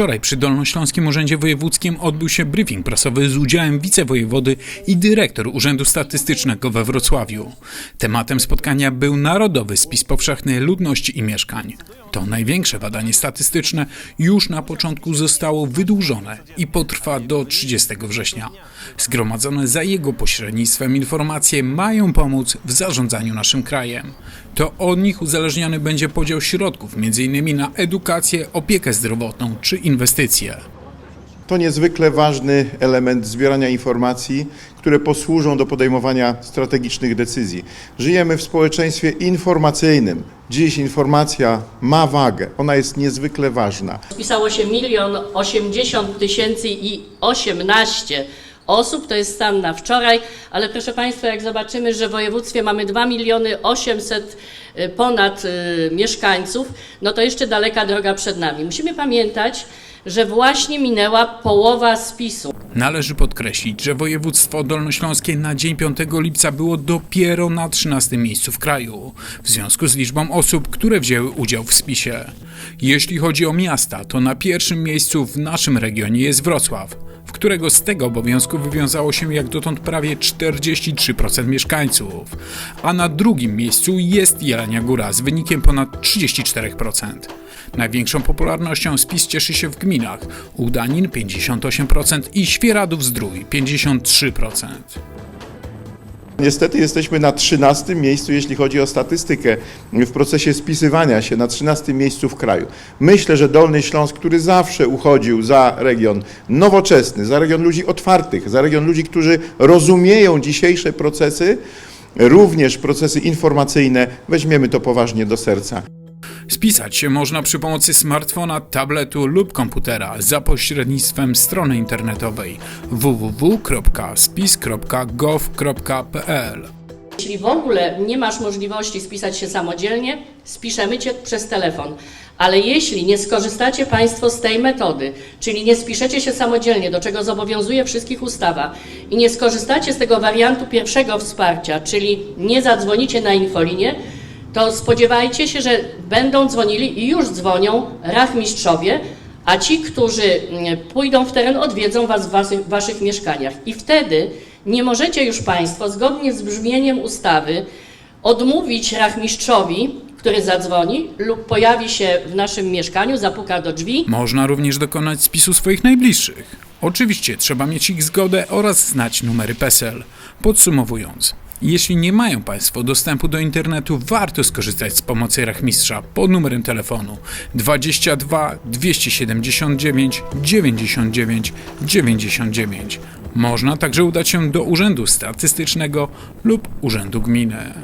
Wczoraj przy Dolnośląskim Urzędzie Wojewódzkim odbył się briefing prasowy z udziałem wicewojewody i dyrektor Urzędu Statystycznego we Wrocławiu. Tematem spotkania był Narodowy Spis Powszechny Ludności i Mieszkań. To największe badanie statystyczne już na początku zostało wydłużone i potrwa do 30 września. Zgromadzone za jego pośrednictwem informacje mają pomóc w zarządzaniu naszym krajem. To od nich uzależniony będzie podział środków, m.in. na edukację, opiekę zdrowotną czy inwestycje. To niezwykle ważny element zbierania informacji, które posłużą do podejmowania strategicznych decyzji. Żyjemy w społeczeństwie informacyjnym. Dziś informacja ma wagę, ona jest niezwykle ważna. Spisało się milion osiemdziesiąt tysięcy i osiemnaście osób, to jest stan na wczoraj, ale proszę Państwa, jak zobaczymy, że w województwie mamy 2 miliony 800 y, ponad y, mieszkańców, no to jeszcze daleka droga przed nami. Musimy pamiętać, że właśnie minęła połowa spisu. Należy podkreślić, że województwo dolnośląskie na dzień 5 lipca było dopiero na 13 miejscu w kraju, w związku z liczbą osób, które wzięły udział w spisie. Jeśli chodzi o miasta, to na pierwszym miejscu w naszym regionie jest Wrocław, w którego z tego obowiązku wywiązało się jak dotąd prawie 43% mieszkańców, a na drugim miejscu jest Jelenia Góra z wynikiem ponad 34%. Największą popularnością spis cieszy się w gminach Udanin 58% i Świeradów Zdrój 53%. Niestety jesteśmy na 13 miejscu, jeśli chodzi o statystykę w procesie spisywania się, na 13 miejscu w kraju. Myślę, że Dolny Śląsk, który zawsze uchodził za region nowoczesny, za region ludzi otwartych, za region ludzi, którzy rozumieją dzisiejsze procesy, również procesy informacyjne, weźmiemy to poważnie do serca. Spisać się można przy pomocy smartfona, tabletu lub komputera za pośrednictwem strony internetowej www.spis.gov.pl. Jeśli w ogóle nie masz możliwości spisać się samodzielnie, spiszemy Cię przez telefon. Ale jeśli nie skorzystacie Państwo z tej metody, czyli nie spiszecie się samodzielnie, do czego zobowiązuje wszystkich ustawa, i nie skorzystacie z tego wariantu pierwszego wsparcia, czyli nie zadzwonicie na infolinię, to spodziewajcie się, że będą dzwonili i już dzwonią rachmistrzowie, a ci, którzy mm, pójdą w teren, odwiedzą Was w waszych, waszych mieszkaniach. I wtedy nie możecie już Państwo, zgodnie z brzmieniem ustawy, odmówić rachmistrzowi, który zadzwoni lub pojawi się w naszym mieszkaniu, zapuka do drzwi Można również dokonać spisu swoich najbliższych. Oczywiście trzeba mieć ich zgodę oraz znać numery PESEL. Podsumowując, jeśli nie mają Państwo dostępu do internetu, warto skorzystać z pomocy rachmistrza pod numerem telefonu 22 279 99 99. Można także udać się do Urzędu Statystycznego lub Urzędu Gminy.